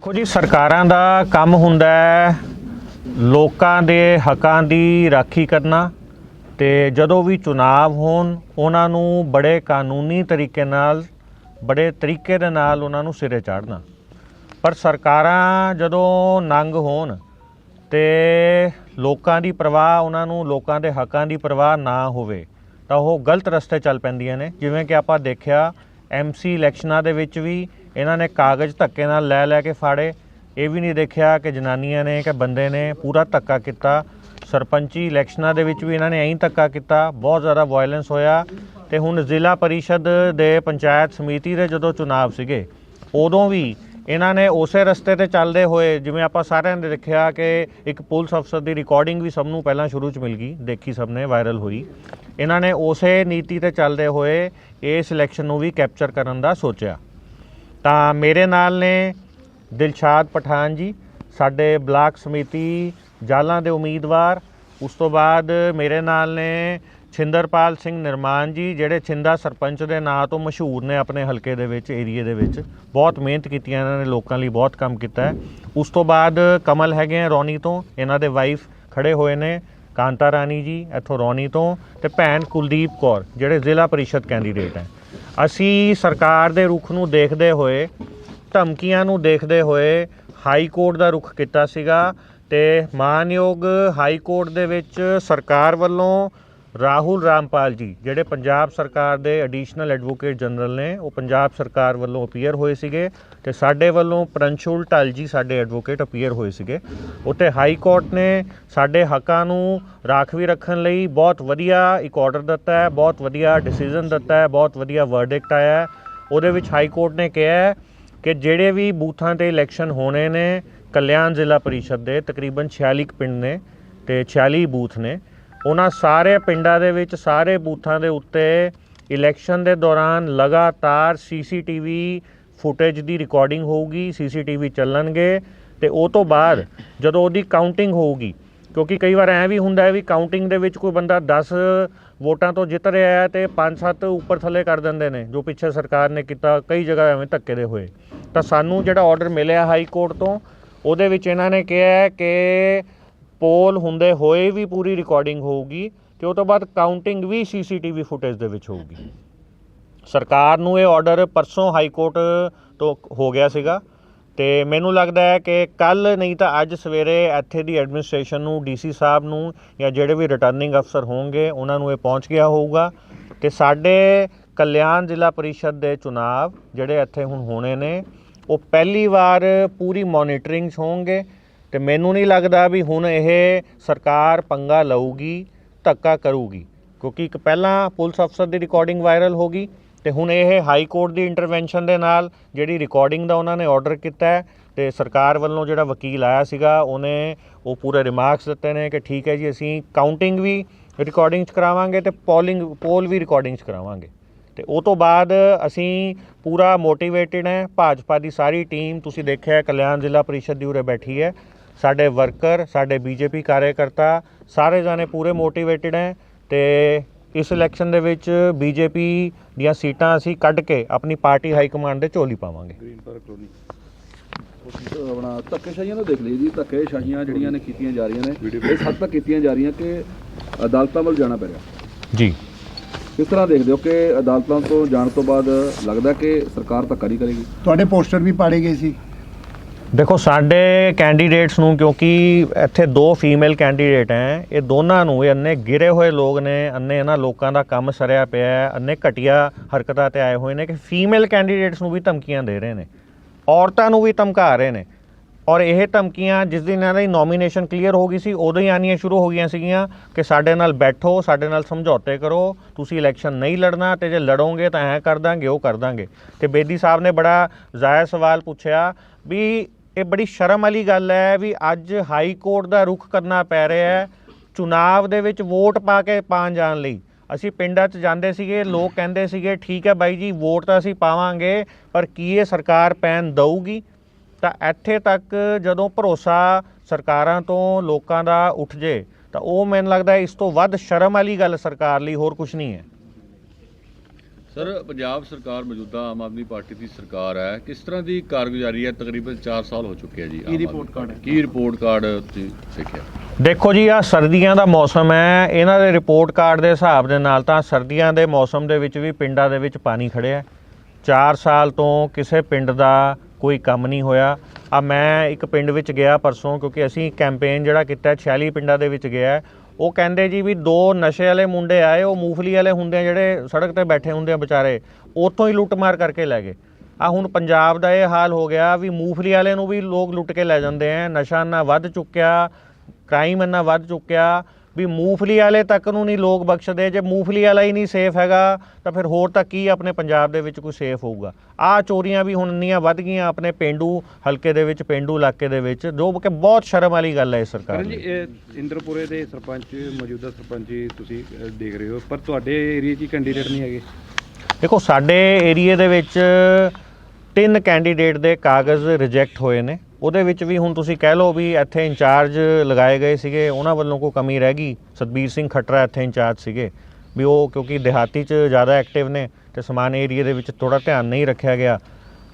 ਦੇਖੋ ਜੀ, ਸਰਕਾਰਾਂ ਦਾ ਕੰਮ ਹੁੰਦਾ ਹੈ ਲੋਕਾਂ ਦੇ ਹੱਕਾਂ ਦੀ ਰਾਖੀ ਕਰਨਾ ਤੇ ਜਦੋਂ ਵੀ ਚੁਣਾਵ ਹੋਣ, ਉਹਨਾਂ ਨੂੰ ਬੜੇ ਕਾਨੂੰਨੀ ਤਰੀਕੇ ਨਾਲ, ਬੜੇ ਤਰੀਕੇ ਦੇ ਨਾਲ ਉਹਨਾਂ ਨੂੰ ਸਿਰੇ ਚਾੜਨਾ। ਪਰ ਸਰਕਾਰਾਂ ਜਦੋਂ ਨੰਗ ਹੋਣ ਤੇ ਲੋਕਾਂ ਦੀ ਪਰਵਾਹ, ਉਹਨਾਂ ਨੂੰ ਲੋਕਾਂ ਦੇ ਹੱਕਾਂ ਦੀ ਪਰਵਾਹ ਨਾ ਹੋਵੇ, ਤਾਂ ਉਹ ਗਲਤ ਰਸਤੇ ਚੱਲ ਪੈਂਦੀਆਂ ਨੇ। ਜਿਵੇਂ ਕਿ ਆਪਾਂ ਦੇਖਿਆ ਐਮਸੀ ਇਲੈਕਸ਼ਨਾਂ ਦੇ ਵਿੱਚ ਵੀ ਇਹਨਾਂ ਨੇ ਕਾਗਜ਼ ਧੱਕੇ ਨਾਲ ਲੈ ਲੈ ਕੇ ਫਾੜੇ। ਇਹ ਵੀ ਨਹੀਂ ਦੇਖਿਆ ਕਿ ਜਨਾਨੀਆਂ ਨੇ ਕਿ ਬੰਦੇ ਨੇ ਪੂਰਾ ਧੱਕਾ ਕੀਤਾ। ਸਰਪੰਚੀ ਇਲੈਕਸ਼ਨਾਂ ਦੇ ਵਿੱਚ ਵੀ ਇਹਨਾਂ ਨੇ ਐਂ ਧੱਕਾ ਕੀਤਾ। ਬਹੁਤ ਜ਼ਿਆਦਾ ਵਾਇਲੈਂਸ ਹੋਇਆ ਤੇ ਹੁਣ ਜ਼ਿਲ੍ਹਾ ਪਰਿਸ਼ਦ ਦੇ ਪੰਚਾਇਤ ਸਮਿਤੀ ਦੇ ਜਦੋਂ ਚੁਣਾਵ ਸੀਗੇ, ਉਦੋਂ ਵੀ ਇਹਨਾਂ ਨੇ ਉਸੇ ਰਸਤੇ ਤੇ ਚੱਲਦੇ ਹੋਏ, ਜਿਵੇਂ ਆਪਾਂ ਸਾਰਿਆਂ ਨੇ ਦੇਖਿਆ ਕਿ ਇੱਕ ਪੁਲਿਸ ਅਫਸਰ ਦੀ ਰਿਕਾਰਡਿੰਗ ਵੀ ਸਭ ਨੂੰ ਪਹਿਲਾਂ ਸ਼ੁਰੂ 'ਚ ਮਿਲ ਗਈ, ਦੇਖੀ ਸਭ ਨੇ ਵਾਇਰਲ ਹੋਈ। ਇਹਨਾਂ ਨੇ ਉਸੇ ਨੀਤੀ ਤੇ ਚੱਲਦੇ ਹੋਏ ਇਸ ਇਲੈਕਸ਼ਨ ਨੂੰ ਵੀ ਕੈਪਚਰ ਕਰਨ ਦਾ ਸੋਚਿਆ। ਤਾਂ ਮੇਰੇ ਨਾਲ ਨੇ ਦਿਲਸ਼ਾਦ ਪਠਾਨ ਜੀ, ਸਾਡੇ ਬਲਾਕ ਸਮਿਤੀ ਜਾਲਾਂ ਦੇ ਉਮੀਦਵਾਰ। ਉਸ ਤੋਂ ਬਾਅਦ ਮੇਰੇ ਨਾਲ ਨੇ ਛਿੰਦਰਪਾਲ ਸਿੰਘ ਨਿਰਮਾਨ ਜੀ, ਜਿਹੜੇ ਛਿੰਦਾ ਸਰਪੰਚ ਦੇ ਨਾਂ ਤੋਂ ਮਸ਼ਹੂਰ ਨੇ ਆਪਣੇ ਹਲਕੇ ਦੇ ਵਿੱਚ, ਏਰੀਏ ਦੇ ਵਿੱਚ। ਬਹੁਤ ਮਿਹਨਤ ਕੀਤੀਆਂ ਇਹਨਾਂ ਨੇ, ਲੋਕਾਂ ਲਈ ਬਹੁਤ ਕੰਮ ਕੀਤਾ ਹੈ। ਉਸ ਤੋਂ ਬਾਅਦ ਕਮਲ ਹੈਗੇ ਆ ਰੌਣੀ ਤੋਂ, ਇਹਨਾਂ ਦੇ ਵਾਈਫ ਖੜੇ ਹੋਏ ਨੇ, ਕਾਂਤਾ ਰਾਣੀ ਜੀ ਇੱਥੋਂ ਰੌਣੀ ਤੋਂ ਤੇ ਭੈਣ ਕੁਲਦੀਪ ਕੌਰ, ਜਿਹੜੇ ਜ਼ਿਲ੍ਹਾ ਪਰਿਸ਼ਦ ਕੈਂਡੀਡੇਟ ਹੈ। ਅਸੀਂ ਸਰਕਾਰ ਦੇ ਰੁਖ ਨੂੰ ਦੇਖਦੇ ਹੋਏ, ਧਮਕੀਆਂ ਨੂੰ ਦੇਖਦੇ ਹੋਏ ਹਾਈ ਕੋਰਟ ਦਾ ਰੁਖ ਕੀਤਾ ਸੀਗਾ ਤੇ ਮਾਨਯੋਗ ਹਾਈ ਕੋਰਟ ਦੇ ਵਿੱਚ ਸਰਕਾਰ ਵੱਲੋਂ ਰਾਹੁਲ ਰਾਮਪਾਲ ਜੀ, ਜਿਹੜੇ ਪੰਜਾਬ ਸਰਕਾਰ ਦੇ ਐਡੀਸ਼ਨਲ ਐਡਵੋਕੇਟ ਜਨਰਲ ਨੇ, ਉਹ ਪੰਜਾਬ ਸਰਕਾਰ ਵੱਲੋਂ ਅਪੀਅਰ ਹੋਏ ਸੀਗੇ ਤੇ ਸਾਡੇ ਵੱਲੋਂ ਪ੍ਰੰਸ਼ੂਲ ਢਾਲ ਜੀ ਸਾਡੇ ਐਡਵੋਕੇਟ ਅਪੀਅਰ ਹੋਏ ਸੀਗੇ। ਉੱਥੇ ਹਾਈ ਕੋਰਟ ਨੇ ਸਾਡੇ ਹੱਕਾਂ ਨੂੰ ਰਾਖਵੀ ਰੱਖਣ ਲਈ ਬਹੁਤ ਵਧੀਆ ਇੱਕ ਆਰਡਰ ਦਿੱਤਾ ਹੈ, ਬਹੁਤ ਵਧੀਆ ਡਿਸੀਜਨ ਦਿੱਤਾ ਹੈ, ਬਹੁਤ ਵਧੀਆ ਵਰਡਿਕਟ ਆਇਆ ਹੈ। ਉਹਦੇ ਵਿੱਚ ਹਾਈ ਕੋਰਟ ਨੇ ਕਿਹਾ ਕਿ ਜਿਹੜੇ ਵੀ ਬੂਥਾਂ ਤੇ ਇਲੈਕਸ਼ਨ ਹੋਣੇ ਨੇ, ਕਲਿਆਣ ਜ਼ਿਲ੍ਹਾ ਪਰਿਸ਼ਦ ਦੇ ਤਕਰੀਬਨ 46 ਕੁ ਪਿੰਡ ਨੇ ਤੇ 46 ਬੂਥ ਨੇ ਉਹਨਾਂ ਸਾਰੇ ਪਿੰਡਾਂ ਦੇ ਵਿੱਚ, ਸਾਰੇ ਬੂਥਾਂ ਦੇ ਉੱਤੇ ਇਲੈਕਸ਼ਨ ਦੇ ਦੌਰਾਨ ਲਗਾਤਾਰ ਸੀਸੀਟੀਵੀ ਫੁਟੇਜ ਦੀ ਰਿਕਾਰਡਿੰਗ ਹੋਊਗੀ, ਸੀਸੀਟੀਵੀ ਚੱਲਣਗੇ ਤੇ ਉਹ ਤੋਂ ਬਾਅਦ ਜਦੋਂ ਉਹਦੀ ਕਾਊਂਟਿੰਗ ਹੋਊਗੀ, ਕਿਉਂਕਿ ਕਈ ਵਾਰ ਐ ਵੀ ਹੁੰਦਾ ਹੈ ਵੀ ਕਾਊਂਟਿੰਗ ਦੇ ਵਿੱਚ ਕੋਈ ਬੰਦਾ 10 ਵੋਟਾਂ ਤੋਂ ਜਿੱਤ ਰਿਹਾ ਹੈ ਤੇ 5-7 ਉੱਪਰ ਥੱਲੇ ਕਰ ਦਿੰਦੇ ਨੇ, ਜੋ ਪਿੱਛੇ ਸਰਕਾਰ ਨੇ ਕੀਤਾ ਕਈ ਜਗ੍ਹਾ ਐਵੇਂ ਧੱਕੇ ਦੇ ਹੋਏ। ਤਾਂ ਸਾਨੂੰ ਜਿਹੜਾ ਆਰਡਰ ਮਿਲਿਆ ਹਾਈ ਕੋਰਟ ਤੋਂ, ਉਹਦੇ ਵਿੱਚ ਇਹਨਾਂ ਨੇ ਕਿਹਾ ਕਿ ਪੋਲ ਹੁੰਦੇ ਹੋਏ ਵੀ ਪੂਰੀ ਰਿਕਾਰਡਿੰਗ ਹੋਊਗੀ ਤੇ ਉਹ ਤੋਂ ਬਾਅਦ ਕਾਊਂਟਿੰਗ ਵੀ ਸੀਸੀਟੀਵੀ ਫੁਟੇਜ ਦੇ ਵਿੱਚ ਹੋਊਗੀ। ਸਰਕਾਰ ਨੂੰ ਇਹ ਆਰਡਰ ਪਰਸੋਂ ਹਾਈ ਕੋਰਟ ਤੋਂ ਹੋ ਗਿਆ ਸੀਗਾ ਤੇ ਮੈਨੂੰ ਲੱਗਦਾ ਹੈ ਕਿ ਕੱਲ ਨਹੀਂ ਤਾਂ ਅੱਜ ਸਵੇਰੇ ਇੱਥੇ ਦੀ ਐਡਮਿਨਿਸਟ੍ਰੇਸ਼ਨ ਨੂੰ ਡੀਸੀ ਸਾਹਿਬ ਨੂੰ ਜਾਂ ਜਿਹੜੇ ਵੀ ਰਿਟਰਨਿੰਗ ਅਫਸਰ ਹੋਣਗੇ, ਉਹਨਾਂ ਨੂੰ ਇਹ ਪਹੁੰਚ ਗਿਆ ਹੋਊਗਾ ਤੇ ਸਾਡੇ ਕਲਿਆਣ ਜ਼ਿਲ੍ਹਾ ਪਰਿਸ਼ਦ ਦੇ ਚੁਣਾਵ ਜਿਹੜੇ ਇੱਥੇ ਹੁਣ ਹੋਣੇ ਨੇ, ਉਹ ਪਹਿਲੀ ਵਾਰ ਪੂਰੀ ਮੋਨੀਟਰਿੰਗ 'ਚ ਹੋਣਗੇ ਤੇ ਮੈਨੂੰ ਨਹੀਂ ਲੱਗਦਾ ਵੀ ਹੁਣ ਇਹ ਸਰਕਾਰ ਪੰਗਾ ਲਊਗੀ, ਧੱਕਾ ਕਰੂਗੀ, ਕਿਉਂਕਿ ਇੱਕ ਪਹਿਲਾਂ ਪੁਲਿਸ ਅਫਸਰ ਦੀ ਰਿਕਾਰਡਿੰਗ ਵਾਇਰਲ ਹੋ ਗਈ ਤੇ ਹੁਣ ਇਹ ਹਾਈ ਕੋਰਟ ਦੀ ਇੰਟਰਵੈਂਸ਼ਨ ਦੇ ਨਾਲ ਜਿਹੜੀ ਰਿਕਾਰਡਿੰਗ ਦਾ ਉਹਨਾਂ ਨੇ ਆਰਡਰ ਕੀਤਾ ਹੈ ਤੇ ਸਰਕਾਰ ਵੱਲੋਂ ਜਿਹੜਾ ਵਕੀਲ ਆਇਆ ਸੀਗਾ, ਉਹਨੇ ਉਹ ਪੂਰੇ ਰਿਮਾਰਕਸ ਦਿੱਤੇ ਨੇ ਕਿ ਠੀਕ ਹੈ ਜੀ, ਅਸੀਂ ਕਾਊਂਟਿੰਗ ਵੀ ਰਿਕਾਰਡਿੰਗ 'ਚ ਕਰਾਵਾਂਗੇ ਤੇ ਪੋਲਿੰਗ ਪੋਲ ਵੀ ਰਿਕਾਰਡਿੰਗ 'ਚ ਕਰਾਵਾਂਗੇ। ਤੇ ਉਹ ਤੋਂ ਬਾਅਦ ਅਸੀਂ ਪੂਰਾ ਮੋਟੀਵੇਟਿਡ ਹੈ, ਭਾਜਪਾ ਦੀ ਸਾਰੀ ਟੀਮ ਤੁਸੀਂ ਦੇਖਿਆ ਕਲਿਆਣ ਜ਼ਿਲ੍ਹਾ ਪਰਿਸ਼ਦ ਦੀ ਉਰੇ ਬੈਠੀ ਹੈ। ਸਾਡੇ ਵਰਕਰ ਸਾਡੇ ਬੀਜੇਪੀ ਕਾਰਜਕਰਤਾ ਸਾਰੇ ਜਾਣੇ ਪੂਰੇ ਮੋਟੀਵੇਟਿਡ ਹੈ ਤੇ ਇਸ ਇਲੈਕਸ਼ਨ ਦੇ ਵਿੱਚ ਬੀਜੇਪੀ ਦੀਆਂ ਸੀਟਾਂ ਅਸੀਂ ਕੱਢ ਕੇ ਆਪਣੀ ਪਾਰਟੀ ਹਾਈ ਕਮਾਂਡ ਦੇ ਝੋਲੀ ਪਾਵਾਂਗੇ। ਗ੍ਰੀਨ ਪਾਰਕ ਕਲੋਨੀ ਉਸ ਆਪਣਾ ਧੱਕੇਸ਼ਾਹੀਆਂ ਨੂੰ ਦੇਖ ਲਈ ਜੀ ਧੱਕੇਸ਼ਾਹੀਆਂ ਜਿਹੜੀਆਂ ਨੇ ਕੀਤੀਆਂ ਜਾ ਰਹੀਆਂ ਨੇ ਇਸ ਹੱਦ ਤੱਕ ਕੀਤੀਆਂ ਜਾ ਰਹੀਆਂ ਕਿ ਅਦਾਲਤਾਂ ਵੱਲ ਜਾਣਾ ਪੈ ਰਿਹਾ। ਜੀ। ਕਿਸ ਤਰ੍ਹਾਂ ਦੇਖਦੇ ਹੋ ਕਿ ਅਦਾਲਤਾਂ ਤੋਂ ਜਾਣ ਤੋਂ ਬਾਅਦ ਲੱਗਦਾ ਕਿ ਸਰਕਾਰ ਧੱਕਾ ਨਹੀਂ ਕਰੇਗੀ? ਤੁਹਾਡੇ ਪੋਸਟਰ ਵੀ ਪਾੜੇ ਗਏ ਸੀ। ਦੇਖੋ, ਸਾਡੇ ਕੈਂਡੀਡੇਟਸ ਨੂੰ ਕਿਉਂਕਿ ਇੱਥੇ ਦੋ ਫੀਮੇਲ ਕੈਂਡੀਡੇਟ ਹੈ, ਇਹ ਦੋਨਾਂ ਨੂੰ, ਇਹ ਅੰਨੇ ਗਿਰੇ ਹੋਏ ਲੋਕ ਨੇ ਅੰਨੇ ਇਹਨਾਂ ਲੋਕਾਂ ਦਾ ਕੰਮ ਸਰਿਆ ਪਿਆ ਹੈ ਅੰਨੇ ਘਟੀਆ ਹਰਕਤਾਂ ਤੇ ਆਏ ਹੋਏ ਨੇ ਕਿ ਫੀਮੇਲ ਕੈਂਡੀਡੇਟਸ ਨੂੰ ਵੀ ਧਮਕੀਆਂ ਦੇ ਰਹੇ ਨੇ, ਔਰਤਾਂ ਨੂੰ ਵੀ ਧਮਕਾ ਰਹੇ ਨੇ। ਔਰ ਇਹ ਧਮਕੀਆਂ ਜਿਸ ਦਿਨ ਇਹਨਾਂ ਦੀ ਨੋਮੀਨੇਸ਼ਨ ਕਲੀਅਰ ਹੋ ਗਈ ਸੀ, ਉਦੋਂ ਹੀ ਆਉਣੀਆਂ ਸ਼ੁਰੂ ਹੋ ਗਈਆਂ ਸੀਗੀਆਂ ਕਿ ਸਾਡੇ ਨਾਲ ਬੈਠੋ, ਸਾਡੇ ਨਾਲ ਸਮਝੌਤੇ ਕਰੋ, ਤੁਸੀਂ ਇਲੈਕਸ਼ਨ ਨਹੀਂ ਲੜਨਾ ਤੇ ਜੇ ਲੜੋਗੇ ਤਾਂ ਐਂ ਕਰ ਦਾਂਗੇ, ਉਹ ਕਰ ਦਾਂਗੇ। ਤੇ ਬੇਦੀ ਸਾਹਿਬ ਨੇ ਬੜਾ ਜ਼ਾਇਜ਼ ਸਵਾਲ ਪੁੱਛਿਆ ਵੀ ਇਹ ਬੜੀ ਸ਼ਰਮ ਵਾਲੀ ਗੱਲ ਹੈ ਵੀ ਅੱਜ ਹਾਈ ਕੋਰਟ ਦਾ ਰੁਖ ਕਰਨਾ ਪੈ ਰਿਹਾ ਹੈ ਚੁਣਾਵ ਦੇ ਵਿੱਚ ਵੋਟ ਪਾ ਕੇ ਪਾਣ ਜਾਣ ਲਈ। ਅਸੀਂ ਪਿੰਡਾਂ 'ਚ ਜਾਂਦੇ ਸੀਗੇ, ਲੋਕ ਕਹਿੰਦੇ ਸੀਗੇ, ਠੀਕ ਹੈ ਬਾਈ ਜੀ, ਵੋਟ ਤਾਂ ਅਸੀਂ ਪਾਵਾਂਗੇ, ਪਰ ਕੀ ਇਹ ਸਰਕਾਰ ਪੈਨ ਦਊਗੀ? ਤਾਂ ਇੱਥੇ ਤੱਕ ਜਦੋਂ ਭਰੋਸਾ ਸਰਕਾਰਾਂ ਤੋਂ ਲੋਕਾਂ ਦਾ ਉੱਠ ਜੇ, ਤਾਂ ਉਹ ਮੈਨੂੰ ਲੱਗਦਾ ਇਸ ਤੋਂ ਵੱਧ ਸ਼ਰਮ ਵਾਲੀ ਗੱਲ ਸਰਕਾਰ ਲਈ ਹੋਰ ਕੁਝ ਨਹੀਂ ਹੈ। ਸਰ ਪੰਜਾਬ ਸਰਕਾਰ ਮੌਜੂਦਾ ਆਮ ਆਦਮੀ ਪਾਰਟੀ ਦੀ ਸਰਕਾਰ ਹੈ। ਕਿਸ ਤਰ੍ਹਾਂ ਦੀ ਕਾਰਗੁਜ਼ਾਰੀ ਹੈ? ਤਕਰੀਬਨ 4 ਸਾਲ ਹੋ ਚੁੱਕੇ ਆ ਜੀ ਕੀ ਰਿਪੋਰਟ ਕਾਰਡ ਕੀ ਰਿਪੋਰਟ ਕਾਰਡ ਤੁਸੀਂ ਦੇਖਿਆ? ਦੇਖੋ ਜੀ ਆ ਸਰਦੀਆਂ ਦਾ ਮੌਸਮ ਹੈ। ਇਹਨਾਂ ਦੇ ਰਿਪੋਰਟ ਕਾਰਡ ਦੇ ਹਿਸਾਬ ਦੇ ਨਾਲ ਤਾਂ ਸਰਦੀਆਂ ਦੇ ਮੌਸਮ ਦੇ ਵਿੱਚ ਵੀ ਪਿੰਡਾਂ ਦੇ ਵਿੱਚ ਪਾਣੀ ਖੜਿਆ 4 ਸਾਲ ਤੋਂ ਕਿਸੇ ਪਿੰਡ ਦਾ ਕੋਈ ਕੰਮ ਨਹੀਂ ਹੋਇਆ। ਆ ਮੈਂ ਇੱਕ ਪਿੰਡ ਵਿੱਚ ਗਿਆ ਪਰਸੋਂ ਕਿਉਂਕਿ ਅਸੀਂ ਕੈਂਪੇਨ ਜਿਹੜਾ ਕੀਤਾ 46 ਪਿੰਡਾਂ ਦੇ ਵਿੱਚ ਗਿਆ ਹੈ। ਉਹ ਕਹਿੰਦੇ ਜੀ ਵੀ ਦੋ ਨਸ਼ੇ ਵਾਲੇ ਮੁੰਡੇ ਆਏ, ਉਹ ਮੂੰਗਫਲੀ ਵਾਲੇ ਹੁੰਦੇ ਆ ਜਿਹੜੇ ਸੜਕ ਤੇ ਬੈਠੇ ਹੁੰਦੇ ਆ ਵਿਚਾਰੇ, ਉੱਥੋਂ ਹੀ ਲੁੱਟਮਾਰ ਕਰਕੇ ਲੈ ਗਏ। ਆ ਹੁਣ ਪੰਜਾਬ ਦਾ ਇਹ ਹਾਲ ਹੋ ਗਿਆ ਵੀ ਮੂੰਗਫਲੀ ਵਾਲੇ ਨੂੰ ਵੀ ਲੋਕ ਲੁੱਟ ਕੇ ਲੈ ਜਾਂਦੇ ਆ, ਨਸ਼ਾ ਇੰਨਾ ਵੱਧ ਚੁੱਕਿਆ ਕ੍ਰਾਈਮ ਇੰਨਾ ਵੱਧ ਚੁੱਕਿਆ ਵੀ ਮੂੰਗਫਲੀ ਵਾਲੇ ਤੱਕ ਨੂੰ ਨਹੀਂ ਲੋਕ ਬਖਸ਼ਦੇ ਜੇ ਮੂੰਗਫਲੀ ਵਾਲਾ ਹੀ ਨਹੀਂ ਸੇਫ ਹੈਗਾ ਤਾਂ ਫਿਰ ਹੋਰ ਤਾਂ ਕੀ ਆਪਣੇ ਪੰਜਾਬ ਦੇ ਵਿੱਚ ਕੋਈ ਸੇਫ ਹੋਊਗਾ? ਆ ਚੋਰੀਆਂ ਵੀ ਹੁਣ ਇੰਨੀਆਂ ਵੱਧ ਗਈਆਂ ਆਪਣੇ ਪਿੰਡੂ ਹਲਕੇ ਦੇ ਵਿੱਚ ਪਿੰਡੂ ਇਲਾਕੇ ਦੇ ਵਿੱਚ ਜੋ ਕਿ ਬਹੁਤ ਸ਼ਰਮ ਵਾਲੀ ਗੱਲ ਹੈ ਇਸ ਸਰਕਾਰ ਕਰਨ ਜੀ ਦੀ ਇਹ ਇੰਦਰਪੁਰੇ ਦੇ ਸਰਪੰਚ ਮੌਜੂਦਾ ਸਰਪੰਚ ਜੀ ਤੁਸੀਂ ਅ, ਦੇਖ ਰਹੇ ਹੋ ਪਰ ਤੁਹਾਡੇ ਏਰੀਆ 'ਚ ਕੈਂਡੀਡੇਟ ਨਹੀਂ ਹੈਗੇ। ਦੇਖੋ ਸਾਡੇ ਏਰੀਏ ਦੇ ਵਿੱਚ ਤਿੰਨ ਕੈਂਡੀਡੇਟ ਦੇ ਕਾਗਜ਼ ਰਿਜੈਕਟ ਹੋਏ ਨੇ। ਉਹਦੇ ਵਿੱਚ ਵੀ ਹੁਣ ਤੁਸੀਂ ਕਹਿ ਲਓ ਵੀ ਇੱਥੇ ਇੰਚਾਰਜ ਲਗਾਏ ਗਏ ਸੀਗੇ ਉਹਨਾਂ ਵੱਲੋਂ ਕੋਈ ਕਮੀ ਰਹਿ ਗਈ? ਸਤਬੀਰ ਸਿੰਘ ਖੱਟਰਾ ਇੱਥੇ ਇੰਚਾਰਜ ਸੀਗੇ। ਵੀ ਉਹ ਕਿਉਂਕਿ ਦਿਹਾਤੀ 'ਚ ਜ਼ਿਆਦਾ ਐਕਟਿਵ ਨੇ ਤੇ ਸਮਾਨ ਏਰੀਏ ਦੇ ਵਿੱਚ ਥੋੜਾ ਧਿਆਨ ਨਹੀਂ ਰੱਖਿਆ ਗਿਆ।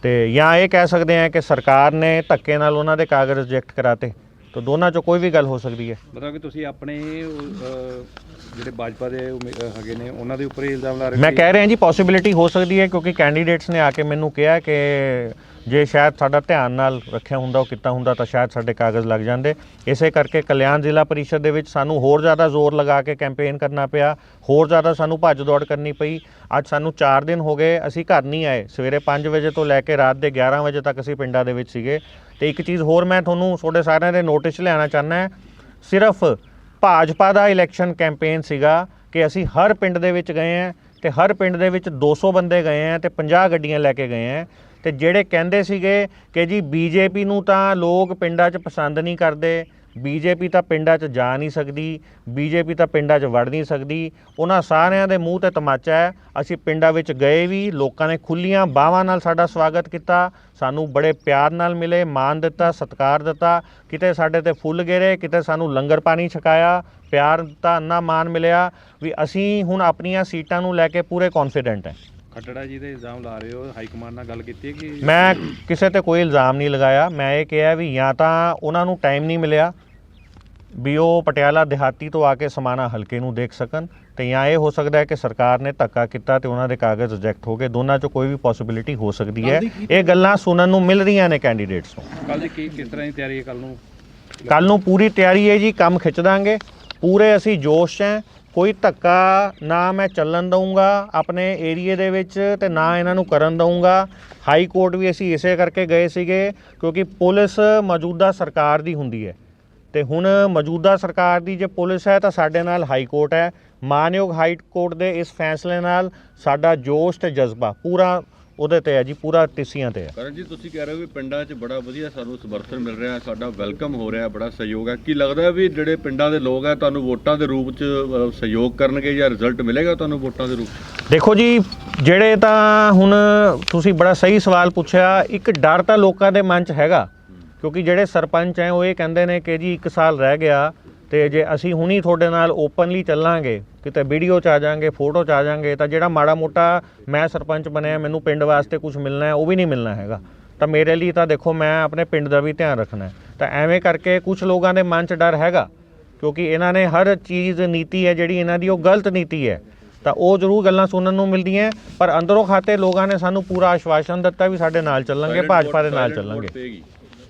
ਤੇ ਜਾਂ ਇਹ ਕਹਿ ਸਕਦੇ ਆ ਕਿ ਸਰਕਾਰ ਨੇ ਧੱਕੇ ਨਾਲ ਉਹਨਾਂ ਦੇ ਕਾਗਜ਼ ਰਿਜੈਕਟ ਕਰਾਤੇ। ਤਾਂ ਦੋਨਾਂ 'ਚੋਂ ਕੋਈ ਵੀ ਗੱਲ ਹੋ ਸਕਦੀ ਹੈ। ਮਤਲਬ ਕਿ ਤੁਸੀਂ ਆਪਣੇ ਜਿਹੜੇ ਭਾਜਪਾ ਦੇ ਹੈਗੇ ਨੇ ਉਹਨਾਂ ਦੇ ਉੱਪਰ ਇਲਜ਼ਾਮ ਲਾ ਰਹੇ ਮੈਂ ਕਹਿ ਰਿਹਾ ਜੀ ਪੋਸਿਬਿਲਿਟੀ ਹੋ ਸਕਦੀ ਹੈ ਕਿਉਂਕਿ ਕੈਂਡੀਡੇਟਸ ਨੇ ਆ ਕੇ ਮੈਨੂੰ ਕਿਹਾ ਕਿ ਜੇ ਸ਼ਾਇਦ ਸਾਡਾ ਧਿਆਨ ਨਾਲ ਰੱਖਿਆ ਹੁੰਦਾ, ਉਹ ਕੀਤਾ ਹੁੰਦਾ, ਤਾਂ ਸ਼ਾਇਦ ਸਾਡੇ ਕਾਗਜ਼ ਲੱਗ ਜਾਂਦੇ। ਇਸੇ ਕਰਕੇ ਕਲਿਆਣ ਜ਼ਿਲ੍ਹਾ ਪਰਿਸ਼ਦ ਦੇ ਵਿੱਚ ਸਾਨੂੰ ਹੋਰ ਜ਼ਿਆਦਾ ਜ਼ੋਰ ਲਗਾ ਕੇ ਕੈਂਪੇਨ ਕਰਨਾ ਪਿਆ। ਹੋਰ ਜ਼ਿਆਦਾ ਸਾਨੂੰ ਭੱਜ ਦੌੜ ਕਰਨੀ ਪਈ। ਅੱਜ ਸਾਨੂੰ 4 ਦਿਨ ਹੋ ਗਏ, ਅਸੀਂ ਘਰ ਨਹੀਂ ਆਏ। ਸਵੇਰੇ 5 ਵਜੇ ਤੋਂ ਲੈ ਕੇ ਰਾਤ ਦੇ 11 ਵਜੇ ਤੱਕ ਅਸੀਂ ਪਿੰਡਾਂ ਦੇ ਵਿੱਚ ਸੀਗੇ। ਤੇ ਇੱਕ ਚੀਜ਼ ਹੋਰ ਮੈਂ ਤੁਹਾਨੂੰ ਤੁਹਾਡੇ ਸਾਰਿਆਂ ਦੇ ਨੋਟਿਸ 'ਚ ਲਿਆਉਣਾ ਚਾਹੁੰਦਾ ਹੈ। ਸਿਰਫ ਭਾਜਪਾ ਦਾ ਇਲੈਕਸ਼ਨ ਕੈਂਪੇਨ ਸੀਗਾ ਕਿ ਅਸੀਂ ਹਰ ਪਿੰਡ ਦੇ ਵਿੱਚ ਗਏ ਹਾਂ ਤੇ ਹਰ ਪਿੰਡ ਦੇ ਵਿੱਚ 200 ਬੰਦੇ ਗਏ ਆ ਤੇ 50 ਗੱਡੀਆਂ ਲੈ ਕੇ ਗਏ ਆ ਤੇ ਜਿਹੜੇ ਕਹਿੰਦੇ ਸੀਗੇ ਕਿ ਜੀ ਬੀਜੇਪੀ ਨੂੰ ਤਾਂ ਲੋਕ ਪਿੰਡਾਂ 'ਚ ਪਸੰਦ ਨਹੀਂ ਕਰਦੇ, ਬੀਜੇਪੀ ਤਾਂ ਪਿੰਡਾਂ 'ਚ ਜਾ ਨਹੀਂ ਸਕਦੀ, ਬੀਜੇਪੀ ਤਾਂ ਪਿੰਡਾਂ 'ਚ ਵੜ ਨਹੀਂ ਸਕਦੀ, ਉਹਨਾਂ ਸਾਰਿਆਂ ਦੇ ਮੂੰਹ ਤੇ ਤਮਾਚਾ ਹੈ। ਅਸੀਂ ਪਿੰਡਾਂ ਵਿੱਚ ਗਏ ਵੀ, ਲੋਕਾਂ ਨੇ ਖੁੱਲੀਆਂ ਬਾਹਾਂ ਨਾਲ ਸਾਡਾ ਸਵਾਗਤ ਕੀਤਾ, ਸਾਨੂੰ ਬੜੇ ਪਿਆਰ ਨਾਲ ਮਿਲੇ, ਮਾਣ ਦਿੱਤਾ, ਸਤਿਕਾਰ ਦਿੱਤਾ, ਕਿਤੇ ਸਾਡੇ ਤੇ ਫੁੱਲ ਗਿਰੇ, ਕਿਤੇ ਸਾਨੂੰ ਲੰਗਰ ਪਾਣੀ ਛਕਾਇਆ, ਪਿਆਰ ਦਿੱਤਾ ਅੰਨਾ ਮਾਣ ਮਿਲਿਆ ਵੀ ਅਸੀਂ ਹੁਣ ਆਪਣੀਆਂ ਸੀਟਾਂ ਨੂੰ ਲੈ ਕੇ ਪੂਰੇ ਕੌਨਫੀਡੈਂਟ ਹੈ। ਖੱਟੜਾ ਜੀ ਦੇ ਇਲਜ਼ਾਮ ਲਾ ਰਹੇ ਹੋ ਹਾਈ ਕਮਾਂਡ ਨਾਲ ਗੱਲ ਕੀਤੀ ਹੈ ਕਿ ਮੈਂ ਕਿਸੇ ਤੇ ਕੋਈ ਇਲਜ਼ਾਮ ਨਹੀਂ ਲਗਾਇਆ। ਮੈਂ ਇਹ ਕਿਹਾ ਵੀ ਜਾਂ ਤਾਂ ਉਹਨਾਂ ਨੂੰ ਟਾਈਮ ਨਹੀਂ ਮਿਲਿਆ ਵੀ ਉਹ ਪਟਿਆਲਾ ਦਿਹਾਤੀ ਤੋਂ ਆ ਕੇ ਸਮਾਣਾ ਹਲਕੇ ਨੂੰ ਦੇਖ ਸਕਣ ਤੇ ਜਾਂ ਇਹ ਹੋ ਸਕਦਾ ਹੈ ਕਿ ਸਰਕਾਰ ਨੇ ਧੱਕਾ ਕੀਤਾ ਤੇ ਉਹਨਾਂ ਦੇ ਕਾਗਜ਼ ਰਿਜੈਕਟ ਹੋ ਗਏ। ਦੋਨਾਂ ਚੋਂ ਕੋਈ ਵੀ ਪੋਸਿਬਿਲਿਟੀ ਹੋ ਸਕਦੀ ਹੈ। ਇਹ ਗੱਲਾਂ ਸੁਣਨ ਨੂੰ ਮਿਲ ਰਹੀਆਂ ਨੇ ਕੈਂਡੀਡੇਟਸ ਨੂੰ। ਕੱਲ ਦੀ ਕੀ ਕਿਸ ਤਰ੍ਹਾਂ ਦੀ ਤਿਆਰੀ ਹੈ ਕੱਲ ਨੂੰ? ਕੱਲ ਨੂੰ ਪੂਰੀ ਤਿਆਰੀ ਹੈ ਜੀ ਕੰਮ ਖਿੱਚ ਦਾਂਗੇ। ਪੂਰੇ ਅਸੀਂ ਜੋਸ਼ 'ਚ ਹੈ। ਕੋਈ ਧੱਕਾ ਨਾ ਮੈਂ ਚੱਲਣ ਦਊਂਗਾ ਆਪਣੇ ਏਰੀਏ ਦੇ ਵਿੱਚ ਤੇ ਨਾ ਇਹਨਾਂ ਨੂੰ ਕਰਨ ਦਊਂਗਾ। ਹਾਈ ਕੋਰਟ ਵੀ ਅਸੀਂ ਇਸੇ ਕਰਕੇ ਗਏ ਸੀਗੇ ਕਿਉਂਕਿ ਪੁਲਿਸ ਮੌਜੂਦਾ ਸਰਕਾਰ ਦੀ ਹੁੰਦੀ ਹੈ। ਤੇ ਹੁਣ ਮੌਜੂਦਾ ਸਰਕਾਰ ਦੀ ਜੇ ਪੁਲਿਸ ਹੈ ਤਾਂ ਸਾਡੇ ਨਾਲ ਹਾਈ ਕੋਰਟ ਹੈ। ਮਾਨਯੋਗ ਹਾਈ ਕੋਰਟ ਦੇ ਇਸ ਫੈਸਲੇ ਨਾਲ ਸਾਡਾ ਜੋਸ਼ ਤੇ ਜਜ਼ਬਾ ਪੂਰਾ ਉਹਦੇ ਤੇ ਹੈ ਜੀ ਪੂਰਾ ਤਿੱਸੀਆਂ ਤੇ ਹੈ। ਕਰਨ ਜੀ ਤੁਸੀਂ ਕਹਿ ਰਹੇ ਹੋ ਵੀ ਪਿੰਡਾਂ 'ਚ ਬੜਾ ਵਧੀਆ ਸਾਨੂੰ ਸਮਰਥਨ ਮਿਲ ਰਿਹਾ ਸਾਡਾ ਵੈਲਕਮ ਹੋ ਰਿਹਾ ਬੜਾ ਸਹਿਯੋਗ ਹੈ। ਕੀ ਲੱਗਦਾ ਵੀ ਜਿਹੜੇ ਪਿੰਡਾਂ ਦੇ ਲੋਕ ਹੈ ਤੁਹਾਨੂੰ ਵੋਟਾਂ ਦੇ ਰੂਪ 'ਚ ਸਹਿਯੋਗ ਕਰਨਗੇ ਜਾਂ ਰਿਜ਼ਲਟ ਮਿਲੇਗਾ ਤੁਹਾਨੂੰ ਵੋਟਾਂ ਦੇ ਰੂਪ 'ਚ? ਦੇਖੋ ਜੀ ਜਿਹੜੇ ਤਾਂ ਹੁਣ ਤੁਸੀਂ ਬੜਾ ਸਹੀ ਸਵਾਲ ਪੁੱਛਿਆ ਇੱਕ ਡਰ ਤਾਂ ਲੋਕਾਂ ਦੇ ਮਨ 'ਚ ਹੈਗਾ। ਕਿਉਂਕਿ ਜਿਹੜੇ ਸਰਪੰਚ ਐ ਉਹ ਇਹ ਕਹਿੰਦੇ ਨੇ ਕਿ ਜੀ 1 ਸਾਲ ਰਹਿ ਗਿਆ ਤੇ ਜੇ ਅਸੀਂ ਹੁਣੀ ਤੁਹਾਡੇ ਨਾਲ ਓਪਨਲੀ ਚੱਲਾਂਗੇ ਕਿਤੇ ਵੀਡੀਓ 'ਚ ਆ ਜਾਾਂਗੇ ਫੋਟੋ 'ਚ ਆ ਜਾਾਂਗੇ ਤਾਂ ਜਿਹੜਾ ਮਾੜਾ ਮੋਟਾ ਮੈਂ ਸਰਪੰਚ ਬਣਿਆ ਮੈਨੂੰ ਪਿੰਡ ਵਾਸਤੇ ਕੁਝ ਮਿਲਣਾ ਹੈ ਉਹ ਵੀ ਨਹੀਂ ਮਿਲਣਾ ਹੈਗਾ। ਤਾਂ ਮੇਰੇ ਲਈ ਤਾਂ ਦੇਖੋ ਮੈਂ ਆਪਣੇ ਪਿੰਡ ਦਾ ਵੀ ਧਿਆਨ ਰੱਖਣਾ ਤਾਂ ਐਵੇਂ ਕਰਕੇ ਕੁਝ ਲੋਕਾਂ ਦੇ ਮਨ 'ਚ ਡਰ ਹੈਗਾ ਕਿਉਂਕਿ ਇਹਨਾਂ ਨੇ ਹਰ ਚੀਜ਼ ਨੀਤੀ ਹੈ ਜਿਹੜੀ ਇਹਨਾਂ ਦੀ ਉਹ ਗਲਤ ਨੀਤੀ ਹੈ। ਤਾਂ ਉਹ ਜ਼ਰੂਰ ਗੱਲਾਂ ਸੁਣਨ ਨੂੰ ਮਿਲਦੀਆਂ ਪਰ ਅੰਦਰੋਂ ਖਾਤੇ ਲੋਕਾਂ ਨੇ ਸਾਨੂੰ ਪੂਰਾ ਆਸ਼ਵਾਸਨ ਦਿੱਤਾ ਵੀ ਸਾਡੇ ਨਾਲ ਚੱਲਾਂਗੇ ਭਾਜਪਾ ਦੇ ਨਾਲ ਚੱਲਾਂਗੇ।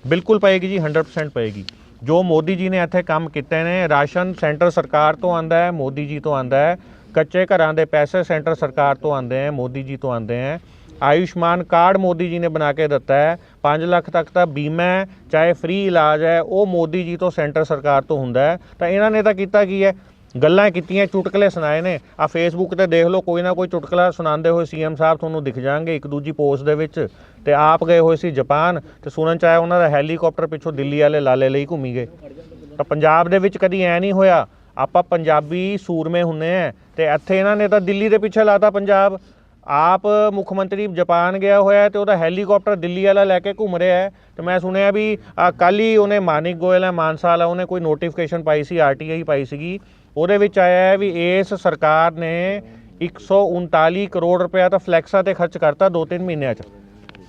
ਬਿਲਕੁਲ ਪਏਗੀ ਜੀ 100% ਪਏਗੀ। ਜੋ ਮੋਦੀ ਜੀ ਨੇ ਇੱਥੇ ਕੰਮ ਕੀਤੇ ਨੇ, ਰਾਸ਼ਨ ਸੈਂਟਰ ਸਰਕਾਰ ਤੋਂ ਆਂਦਾ ਹੈ, ਮੋਦੀ ਜੀ ਤੋਂ ਆਂਦਾ ਹੈ। ਕੱਚੇ ਘਰਾਂ ਦੇ ਪੈਸੇ ਸੈਂਟਰ ਸਰਕਾਰ ਤੋਂ ਆਂਦੇ ਹੈ, ਮੋਦੀ ਜੀ ਤੋਂ ਆਂਦੇ ਹੈ। ਆਯੁਸ਼ਮਾਨ ਕਾਰਡ ਮੋਦੀ ਜੀ ਨੇ ਬਣਾ ਕੇ ਦਿੱਤਾ ਹੈ। 5 ਲੱਖ ਤੱਕ ਦਾ ਬੀਮਾ ਹੈ, ਚਾਹੇ ਫ੍ਰੀ ਇਲਾਜ ਹੈ, ਉਹ ਮੋਦੀ ਜੀ ਤੋਂ ਸੈਂਟਰ ਸਰਕਾਰ ਤੋਂ ਹੁੰਦਾ ਹੈ। ਤਾਂ ਇਹਨਾਂ ਨੇ ਤਾਂ ਕੀਤਾ ਕੀ ਹੈ? ਗੱਲਾਂ ਕੀਤੀਆਂ, ਚੁਟਕਲੇ ਸੁਣਾਏ ਨੇ। ਆ ਫੇਸਬੁੱਕ ਤੇ ਦੇਖ ਲਓ, ਕੋਈ ਨਾ ਕੋਈ ਚੁਟਕਲਾ ਸੁਣਾਉਂਦੇ ਹੋਏ ਸੀਐਮ ਸਾਹਿਬ ਤੁਹਾਨੂੰ ਦਿਖ ਜਾਣਗੇ ਇੱਕ ਦੂਜੀ ਪੋਸਟ ਦੇ ਵਿੱਚ। ਤੇ ਆਪ ਗਏ ਹੋਏ ਸੀ ਜਾਪਾਨ, ਤੇ ਸੁਣਨ ਚ ਆਇਆ ਉਹਨਾਂ ਦਾ ਹੈਲੀਕਾਪਟਰ ਪਿੱਛੋਂ ਦਿੱਲੀ ਵਾਲੇ ਲਾਲੇ ਲਈ ਘੁੰਮੀ ਗਏ। ਤਾਂ ਪੰਜਾਬ ਦੇ ਵਿੱਚ ਕਦੀ ਐ ਨਹੀਂ ਹੋਇਆ, ਆਪਾਂ ਪੰਜਾਬੀ ਸੂਰਮੇ ਹੁੰਨੇ ਆ, ਤੇ ਇੱਥੇ ਇਹਨਾਂ ਨੇ ਤਾਂ ਦਿੱਲੀ ਦੇ ਪਿੱਛੇ ਲਾਤਾ ਪੰਜਾਬ। ਆਪ ਮੁੱਖ ਮੰਤਰੀ ਜਾਪਾਨ ਗਿਆ ਹੋਇਆ ਹੈ ਤੇ ਉਹਦਾ ਹੈਲੀਕਾਪਟਰ ਦਿੱਲੀ ਵਾਲਾ ਲੈ ਕੇ ਘੁੰਮ ਰਿਹਾ ਹੈ। ਤੇ ਮੈਂ ਸੁਣਿਆ ਵੀ ਕੱਲ ਹੀ ਉਹਨੇ ਮਾਨਿਕ ਗੋਇਲ ਹੈ ਮਾਨਸਾ ਵਾਲਾ ਉਹਨੇ ਕੋਈ ਨੋਟੀਫਿਕੇਸ਼ਨ ਪਾਈ ਸੀ ਆਰਟੀਆਈ ਪਾਈ ਸੀਗੀ। ਉਹਦੇ ਵਿੱਚ ਆਇਆ ਹੈ ਵੀ ਇਸ ਸਰਕਾਰ ਨੇ 139 ਕਰੋੜ ਰੁਪਇਆ ਤਾਂ ਫਲੈਕਸਾਂ ਤੇ ਖਰਚ ਕਰਤਾ 2-3 ਮਹੀਨਿਆਂ 'ਚ।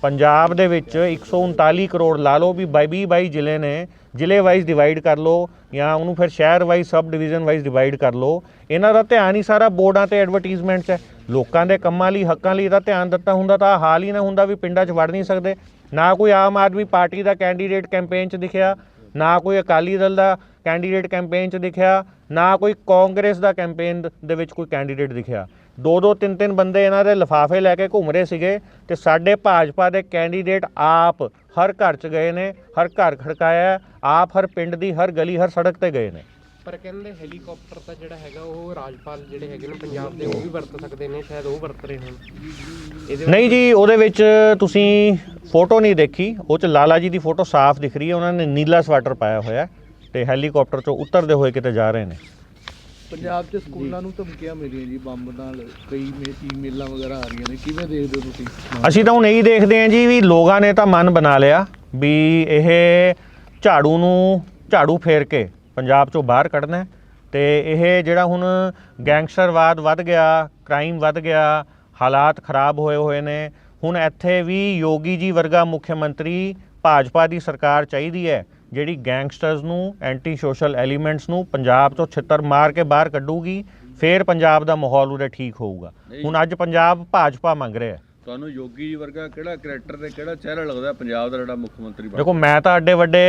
ਪੰਜਾਬ ਦੇ ਵਿੱਚ 139 ਕਰੋੜ ਲਾ ਲਓ ਵੀ 22 22 ਜ਼ਿਲ੍ਹੇ ਨੇ, ਜ਼ਿਲ੍ਹੇ ਵਾਈਜ਼ ਡਿਵਾਈਡ ਕਰ ਲਓ ਜਾਂ ਉਹਨੂੰ ਫਿਰ ਸ਼ਹਿਰ wise, subdivision wise divide ਕਰ ਲਓ। ਇਹਨਾਂ ਦਾ ਧਿਆਨ ਹੀ ਸਾਰਾ ਬੋਰਡਾਂ ਤੇ ਐਡਵਰਟਾਈਜ਼ਮੈਂਟ 'ਚ ਹੈ। ਲੋਕਾਂ ਦੇ ਕੰਮਾਂ ਲਈ, ਹੱਕਾਂ ਲਈ ਇਹਦਾ ਧਿਆਨ ਦਿੱਤਾ ਹੁੰਦਾ ਤਾਂ ਹਾਲ ਹੀ ਨਾ ਹੁੰਦਾ ਵੀ ਪਿੰਡਾਂ 'ਚ ਵੜ ਨਹੀਂ ਸਕਦੇ। ਨਾ ਕੋਈ ਆਮ ਆਦਮੀ ਪਾਰਟੀ ਦਾ ਕੈਂਡੀਡੇਟ ਕੈਂਪੇਨ 'ਚ ਦਿਖਿਆ, ਨਾ ਕੋਈ ਅਕਾਲੀ ਦਲ ਦਾ ਕੈਂਡੀਡੇਟ ਕੈਂਪੇਨ 'ਚ ਦਿਖਿਆ। ਨਾ ਕੋਈ ਕਾਂਗਰਸ ਦਾ ਕੈਂਪੇਨ ਦੇ ਵਿੱਚ ਕੋਈ ਕੈਂਡੀਡੇਟ ਦਿਖਿਆ। ਦੋ ਦੋ ਤਿੰਨ ਤਿੰਨ ਬੰਦੇ ਇਹਨਾਂ ਦੇ ਲਿਫਾਫੇ ਲੈ ਕੇ ਘੁੰਮ ਰਹੇ ਸੀਗੇ ਤੇ ਸਾਡੇ ਭਾਜਪਾ ਦੇ ਕੈਂਡੀਡੇਟ ਆਪ ਹਰ ਘਰ 'ਚ ਗਏ ਨੇ ਹਰ ਘਰ ਖੜਕਾਇਆ ਆਪ ਹਰ ਪਿੰਡ ਦੀ ਹਰ ਗਲੀ ਹਰ ਸੜਕ ਤੇ ਗਏ ਨੇ। ਪਰ ਕਹਿੰਦੇ ਹੈਲੀਕਾਪਟਰ ਤਾਂ ਜਿਹੜਾ ਹੈਗਾ ਉਹ ਰਾਜਪਾਲ ਜਿਹੜੇ ਹੈਗੇ ਨੇ ਪੰਜਾਬ ਦੇ ਉਹ ਵੀ ਵਰਤ ਸਕਦੇ ਨੇ ਸ਼ਾਇਦ ਉਹ ਵਰਤ ਰਹੇ ਹੋਣ। ਨਹੀਂ ਜੀ ਉਹਦੇ ਵਿੱਚ ਤੁਸੀਂ ਫੋਟੋ ਨਹੀਂ ਦੇਖੀ ਉਹ ਚ ਲਾਲਾ ਜੀ ਦੀ ਫੋਟੋ ਸਾਫ਼ ਦਿਖ ਰਹੀ ਹੈ ਉਹਨਾਂ ਨੇ ਨੀਲਾ ਸਵੈਟਰ ਪਾਇਆ ਹੋਇਆ ਹੈ। ਤੇ ਹੈਲੀਕਾਪਟਰ ਚੋਂ ਉਤਰਦੇ ਹੋਏ ਕਿਤੇ ਜਾ ਰਹੇ ਨੇ। ਪੰਜਾਬ 'ਚ ਸਕੂਲਾਂ ਨੂੰ ਧਮਕੀਆਂ ਮਿਲੀਆਂ ਜੀ ਬੰਬ ਨਾਲ ਕਈ ਮੇ- ਈਮੇਲਾਂ ਵਗੈਰਾ ਆ ਰਹੀਆਂ ਨੇ। ਕਿਵੇਂ ਦੇਖਦੇ ਹੋ ਤੁਸੀਂ? ਅਸੀਂ ਤਾਂ ਹੁਣ ਇਹੀ ਦੇਖਦੇ ਹਾਂ ਜੀ ਵੀ ਲੋਕਾਂ ਨੇ ਤਾਂ ਮਨ ਬਣਾ ਲਿਆ ਵੀ ਇਹ ਝਾੜੂ ਨੂੰ ਝਾੜੂ ਫੇਰ ਕੇ ਪੰਜਾਬ ਚੋਂ ਬਾਹਰ ਕੱਢਣਾ ਤੇ ਇਹ ਜਿਹੜਾ ਹੁਣ ਗੈਂਗਸਟਰਵਾਦ ਵੱਧ ਗਿਆ ਕ੍ਰਾਈਮ ਵੱਧ ਗਿਆ ਹਾਲਾਤ ਖਰਾਬ ਹੋਏ ਹੋਏ ਨੇ ਹੁਣ ਇੱਥੇ ਵੀ ਯੋਗੀ ਜੀ ਵਰਗਾ ਮੁੱਖ ਮੰਤਰੀ ਭਾਜਪਾ ਦੀ ਸਰਕਾਰ ਚਾਹੀਦੀ ਹੈ ਜਿਹੜੀ ਗੈਂਗਸਟਰਸ ਨੂੰ ਐਂਟੀ ਸੋਸ਼ਲ ਐਲੀਮੈਂਟਸ ਨੂੰ ਪੰਜਾਬ ਤੋਂ ਛਿੱਤਰ ਮਾਰ ਕੇ ਬਾਹਰ ਕੱਢੂਗੀ ਫੇਰ ਪੰਜਾਬ ਦਾ ਮਾਹੌਲ ਉਰੇ ਠੀਕ ਹੋਊਗਾ। ਹੁਣ ਅੱਜ ਪੰਜਾਬ ਭਾਜਪਾ ਮੰਗ ਰਿਹਾ ਹੈ। ਤੁਹਾਨੂੰ ਯੋਗੀ ਜੀ ਵਰਗਾ ਕਿਹੜਾ ਕੈਰੈਕਟਰ ਤੇ ਕਿਹੜਾ ਚਿਹਰਾ ਲੱਗਦਾ ਪੰਜਾਬ ਦਾ ਜਿਹੜਾ ਮੁੱਖ ਮੰਤਰੀ ਬਣ ਦੇਖੋ ਮੈਂ ਤਾਂ ਅੱਡੇ ਵੱਡੇ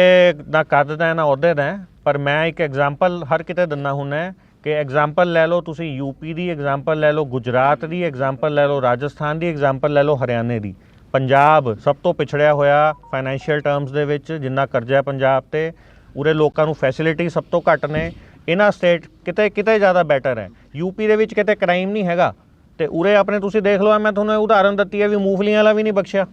ਨਾ ਕੱਦ ਦਾ ਨਾ ਅਹੁਦੇ ਦਾ ਪਰ ਮੈਂ ਇੱਕ ਐਗਜ਼ਾਮਪਲ ਹਰ ਕਿਤੇ ਦਿੰਦਾ ਹੁੰਦਾ ਕਿ ਐਗਜ਼ਾਮਪਲ ਲੈ ਲਓ ਤੁਸੀਂ ਯੂਪੀ ਦੀ ਐਗਜ਼ਾਮਪਲ ਲੈ ਲਓ ਗੁਜਰਾਤ ਦੀ ਐਗਜ਼ਾਮਪਲ ਲੈ ਲਓ ਰਾਜਸਥਾਨ ਦੀ ਐਗਜ਼ਾਮਪਲ ਲੈ ਲਓ ਹਰਿਆਣੇ ਦੀ। ਪੰਜਾਬ ਸਭ ਤੋਂ ਪਿਛੜਿਆ ਹੋਇਆ ਫਾਈਨੈਂਸ਼ੀਅਲ ਟਰਮਸ ਦੇ ਵਿੱਚ ਜਿੰਨਾ ਕਰਜ਼ਾ ਹੈ ਪੰਜਾਬ ਤੇ, ਉਰੇ ਲੋਕਾਂ ਨੂੰ ਫੈਸਿਲਿਟੀ ਸਭ ਤੋਂ ਘੱਟ ਨੇ। ਇਹਨਾਂ ਸਟੇਟ ਕਿਤੇ ਕਿਤੇ ਜ਼ਿਆਦਾ ਬੈਟਰ ਹੈ। ਯੂਪੀ ਦੇ ਵਿੱਚ ਕਿਤੇ ਕ੍ਰਾਈਮ ਨਹੀਂ ਹੈਗਾ। ਤੇ ਉਰੇ ਆਪਣੇ ਤੁਸੀਂ ਦੇਖ ਲਓ, ਮੈਂ ਤੁਹਾਨੂੰ ਉਦਾਹਰਨ ਦਿੱਤੀ ਹੈ ਵੀ ਮੂੰਗਫਲੀਆਂ ਵਾਲਾ ਵੀ ਨਹੀਂ ਬਖਸ਼ਿਆ।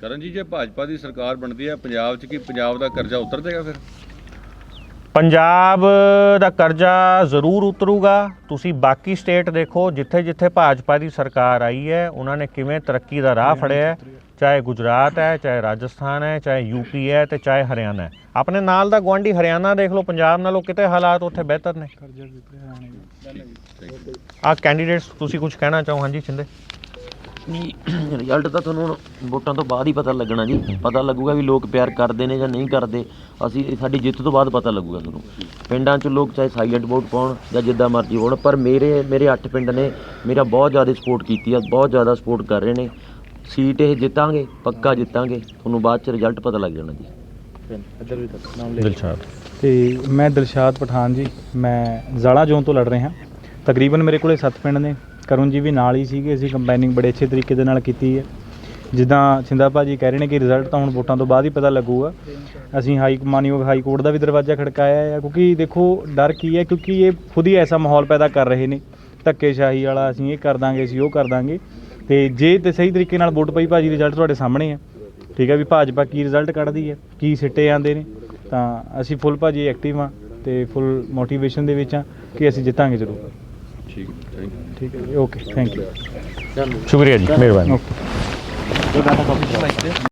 ਕਰਨ ਜੀ ਜੇ ਭਾਜਪਾ ਦੀ ਸਰਕਾਰ ਬਣਦੀ ਹੈ, ਪੰਜਾਬ 'ਚ ਕੀ ਪੰਜਾਬ ਦਾ ਕਰਜ਼ਾ ਉਤਰ ਜਾਏਗਾ ਫਿਰ? ਪੰਜਾਬ ਦਾ ਕਰਜ਼ਾ ਜ਼ਰੂਰ ਉਤਰੂਗਾ। ਤੁਸੀਂ ਬਾਕੀ ਸਟੇਟ ਦੇਖੋ ਜਿੱਥੇ ਜਿੱਥੇ ਭਾਜਪਾ ਦੀ ਸਰਕਾਰ ਆਈ ਹੈ ਉਹਨਾਂ ਨੇ ਕਿਵੇਂ ਤਰੱਕੀ ਦਾ ਰਾਹ ਫੜਿਆ ਹੈ। ਚਾਹੇ ਗੁਜਰਾਤ ਹੈ ਚਾਹੇ ਰਾਜਸਥਾਨ ਹੈ ਚਾਹੇ ਯੂਪੀ ਹੈ ਤੇ ਚਾਹੇ ਹਰਿਆਣਾ ਹੈ। ਆਪਣੇ ਨਾਲ ਦਾ ਗਵਾਂਢੀ ਹਰਿਆਣਾ ਦੇਖ ਲਓ ਪੰਜਾਬ ਨਾਲੋਂ ਕਿਤੇ ਹਾਲਾਤ ਉੱਥੇ ਬਿਹਤਰ ਨੇ। ਆ ਕੈਂਡੀਡੇਟਸ ਤੁਸੀਂ ਕੁਝ ਕਹਿਣਾ ਚਾਹੋ? ਹਾਂਜੀ ਛਿੰਦੇ। ਨਹੀਂ ਰਿਜ਼ਲਟ ਤਾਂ ਤੁਹਾਨੂੰ ਹੁਣ ਵੋਟਾਂ ਤੋਂ ਬਾਅਦ ਹੀ ਪਤਾ ਲੱਗਣਾ ਜੀ। ਪਤਾ ਲੱਗੂਗਾ ਵੀ ਲੋਕ ਪਿਆਰ ਕਰਦੇ ਨੇ ਜਾਂ ਨਹੀਂ ਕਰਦੇ। ਅਸੀਂ ਸਾਡੀ ਜਿੱਤ ਤੋਂ ਬਾਅਦ ਪਤਾ ਲੱਗੂਗਾ ਤੁਹਾਨੂੰ। ਪਿੰਡਾਂ 'ਚ ਲੋਕ ਚਾਹੇ ਸਾਈਲੈਂਟ ਵੋਟ ਪਾਉਣ ਜਾਂ ਜਿੱਦਾਂ ਮਰਜ਼ੀ ਪਾਉਣ ਪਰ ਮੇਰੇ ਮੇਰੇ 8 ਪਿੰਡ ਨੇ ਮੇਰਾ ਬਹੁਤ ਜ਼ਿਆਦਾ ਸਪੋਰਟ ਕੀਤੀ ਆ ਬਹੁਤ ਜ਼ਿਆਦਾ ਸਪੋਰਟ ਕਰ ਰਹੇ ਨੇ। ਸੀਟ ਇਹ ਜਿੱਤਾਂਗੇ ਪੱਕਾ ਜਿੱਤਾਂਗੇ ਤੁਹਾਨੂੰ ਬਾਅਦ 'ਚ ਰਿਜ਼ਲਟ ਪਤਾ ਲੱਗ ਜਾਣਾ ਜੀ। ਦਿਲਸ਼ਾਦ। ਤੇ ਮੈਂ ਦਿਲਸ਼ਾਦ ਪਠਾਨ ਜੀ ਮੈਂ ਜ਼ਾਲਾ ਜ਼ੋਨ ਤੋਂ ਲੜ ਰਿਹਾ। ਤਕਰੀਬਨ ਮੇਰੇ ਕੋਲੇ 7 ਪਿੰਡ ਨੇ। ਕਰੁਣ ਜੀ ਵੀ ਨਾਲ ਹੀ ਸੀਗੇ, ਅਸੀਂ ਕੰਬਾਈਨਿੰਗ ਬੜੇ ਅੱਛੇ ਤਰੀਕੇ ਦੇ ਨਾਲ ਕੀਤੀ ਹੈ। ਜਿੱਦਾਂ ਸਿੰਦਾ ਭਾਜੀ ਕਹਿ ਰਹੇ ਨੇ ਕਿ ਰਿਜ਼ਲਟ ਤਾਂ ਹੁਣ ਵੋਟਾਂ ਤੋਂ ਬਾਅਦ ਹੀ ਪਤਾ ਲੱਗੂਗਾ। ਅਸੀਂ ਹਾਈ ਮਾਨਯੋਗ ਹਾਈ ਕੋਰਟ ਦਾ ਵੀ ਦਰਵਾਜ਼ਾ ਖੜਕਾਇਆ ਹੈ, ਕਿਉਂਕਿ ਦੇਖੋ ਡਰ ਕੀ ਹੈ, ਕਿਉਂਕਿ ਇਹ ਖੁਦ ਹੀ ਐਸਾ ਮਾਹੌਲ ਪੈਦਾ ਕਰ ਰਹੇ ਨੇ। ਧੱਕੇਸ਼ਾਹੀ ਵਾਲਾ ਅਸੀਂ ਇਹ ਕਰ ਦਾਂਗੇ, ਅਸੀਂ ਉਹ ਕਰ ਦਾਂਗੇ। ਤੇ ਜੇ ਤੇ ਸਹੀ ਤਰੀਕੇ ਨਾਲ ਵੋਟ ਪਈ ਭਾਜੀ ਰਿਜ਼ਲਟ ਤੁਹਾਡੇ ਸਾਹਮਣੇ ਹੈ। ਠੀਕ ਹੈ ਵੀ ਭਾਜਪਾ ਕੀ ਰਿਜ਼ਲਟ ਕੱਢਦੀ ਹੈ, ਕੀ ਸਿੱਟੇ ਆਉਂਦੇ ਨੇ। ਤਾਂ ਅਸੀਂ ਫੁੱਲ ਭਾਜੀ ਐਕਟਿਵ ਆ ਤੇ ਫੁੱਲ ਮੋਟੀਵੇਸ਼ਨ ਦੇ ਵਿੱਚ ਆ ਕਿ ਅਸੀਂ ਜਿੱਤਾਂਗੇ ਜ਼ਰੂਰ। ਠੀਕ ਥੈਂਕ ਯੂ ਠੀਕ ਹੈ ਜੀ ਓਕੇ ਥੈਂਕ ਯੂ ਸ਼ੁਕਰੀਆ ਜੀ ਮਿਹਰਬਾਨੀ। ਓਕੇ